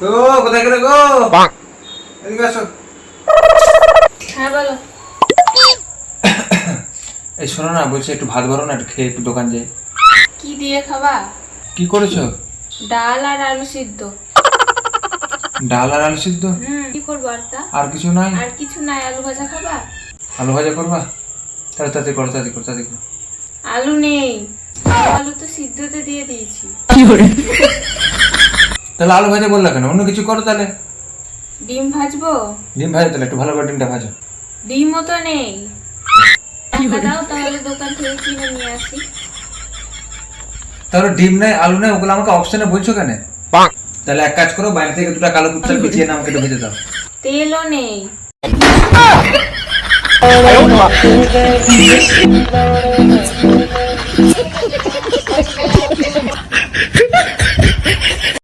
গো কোথায় গেলে গো? এদিকে আসো। হ্যাঁ বলো। এই শোনো না বলছি একটু ভাত ভরো না একটু খেয়ে একটু দোকান যাই। কি দিয়ে খাবা? কি করেছ? ডাল আর আলু সিদ্ধ। ডাল আর আলু সিদ্ধ? হুম কি করব আর তা আর কিছু নাই? আর কিছু নাই আলু ভাজা খাবা? আলু ভাজা করবা? তাড়াতাড়ি করো তাড়াতাড়ি করো তাড়াতাড়ি করো। আলু নেই। আলু তো সিদ্ধতে দিয়ে দিয়েছি। তাহলে আলু ভাজা বললা কেন? অন্য কিছু করো তাহলে। ডিম ভাজবো? ডিম ভাজা তাহলে একটু ভালো করে ডিমটা ভাজো। ডিমও তো নেই। দাও তাহলে দোকান থেকে কিনে নিয়ে আসি। তাহলে ডিম নেই আলু নেই ওগুলো আমাকে অপশনে বলছো কেন? তাহলে এক কাজ করো বাইরে থেকে দুটো কালো কুচাল পিছিয়ে না আমাকে একটু ভেজে দাও। তেলও নেই। 哎呦我的妈！你别。